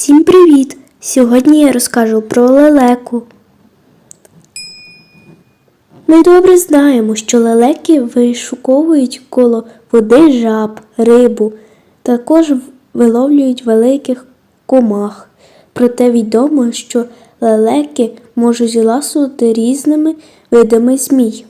Всім привіт! Сьогодні я розкажу про лелеку. Ми добре знаємо, що лелеки вишуковують коло води жаб, рибу, також виловлюють великих комах. Проте відомо, що лелеки можуть ласувати різними видами змій.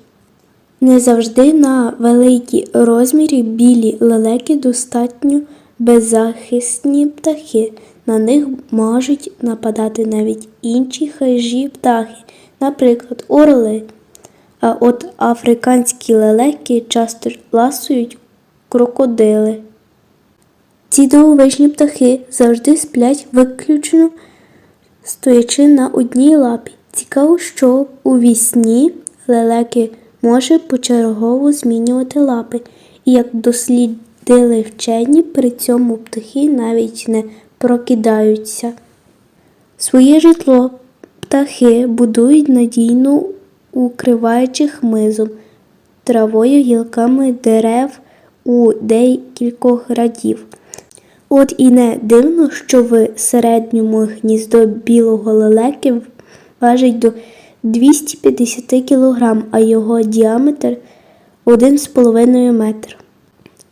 Не завжди на великій розмірі білі лелеки достатньо беззахисні птахи. На них можуть нападати навіть інші хижі птахи, наприклад, орли. А от африканські лелеки часто ласують крокодили. Ці дивовижні птахи завжди сплять виключно стоячи на одній лапі. Цікаво, що у вісні лелеки може почергово змінювати лапи, і як дослідили вчені, при цьому птахи навіть не прокидаються. Своє житло птахи будують надійно укриваючи хмизом, травою, гілками дерев у декількох радів. От і не дивно, що в середньому гніздо білого лелеки важить до 250 кг, а його діаметр 1,5 метр.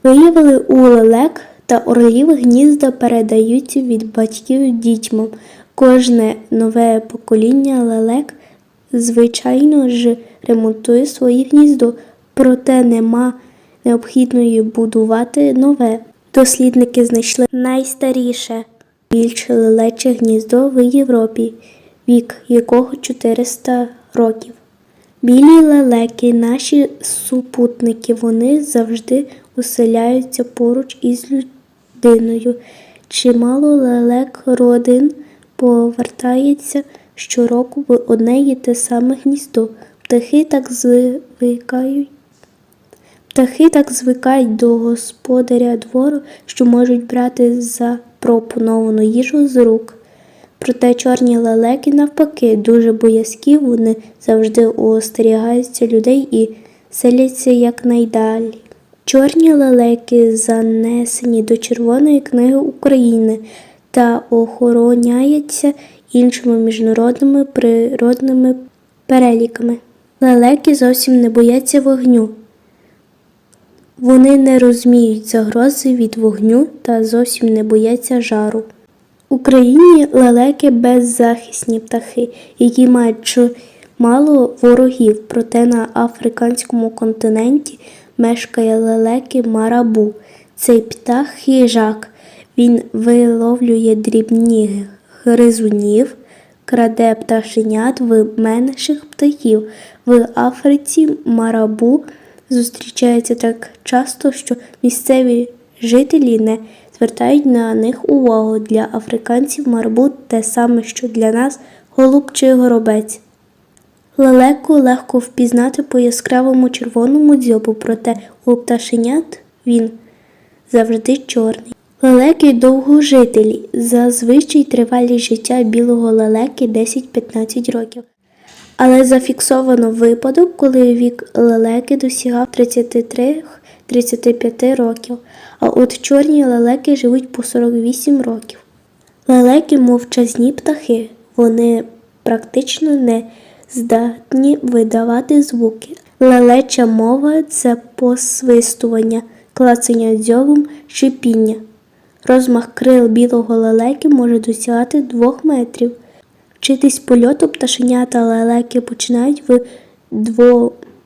Виявили у лелек та орлів гнізда передаються від батьків дітьмам. Кожне нове покоління лелек, звичайно ж, ремонтує своє гніздо, проте нема необхідної будувати нове. Дослідники знайшли найстаріше більше лелече гніздо в Європі, вік якого 400 років. Білі лелеки, наші супутники, вони завжди оселяються поруч із людиною. Чимало лелек родин повертається щороку в одне і те саме гніздо. Птахи так звикають. Птахи так звикають до господаря двору, що можуть брати запропоновану їжу з рук. Проте чорні лелеки, навпаки, дуже боязкі, вони завжди остерігаються людей і селяться якнайдалі. Чорні лелеки занесені до Червоної книги України та охороняються іншими міжнародними природними переліками. Лелеки зовсім не бояться вогню. Вони не розуміють загрози від вогню та зовсім не бояться жару. Україні лелеки беззахисні птахи, які мають чимало ворогів, проте на африканському континенті мешкає лелеки марабу. Цей птах хижак. Він виловлює дрібні гризунів, краде пташенят в менших птахів. В Африці марабу зустрічається так часто, що місцеві жителі не звертають на них увагу. Для африканців марбут те саме, що для нас голуб чи горобець. Лелеку легко впізнати по яскравому червоному дзьобу, проте у пташенят він завжди чорний. Лелеки довгожителі. Зазвичай тривалість життя білого лелеки 10-15 років. Але зафіксовано випадок, коли вік лелеки досягав 33-35 років, а от чорні лелеки живуть по 48 років. Лелеки мовчазні птахи, вони практично не здатні видавати звуки. Лелеча мова це посвистування, клацання дзьобом, шипіння. Розмах крил білого лелеки може досягати 2 метрів. Вчитись польоту пташенята лелеки починають в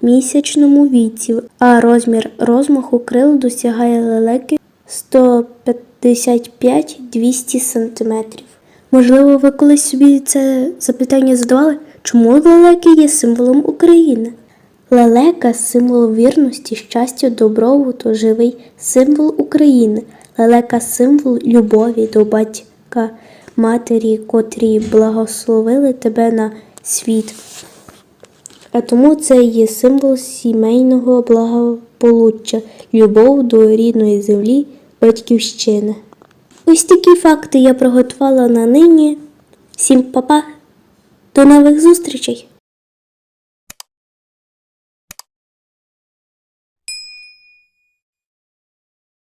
двомісячному віці, а розмір розмаху крил досягає лелеки 155-200 см. Можливо, ви колись собі це запитання задавали, чому лелеки є символом України? Лелека символ вірності, щастя, добробуту, живий символ України. Лелека символ любові до батька, матері, котрі благословили тебе на світ. А тому це є символ сімейного благополуччя, любов до рідної землі, батьківщини. Ось такі факти я приготувала на нині. Всім па-па, до нових зустрічей!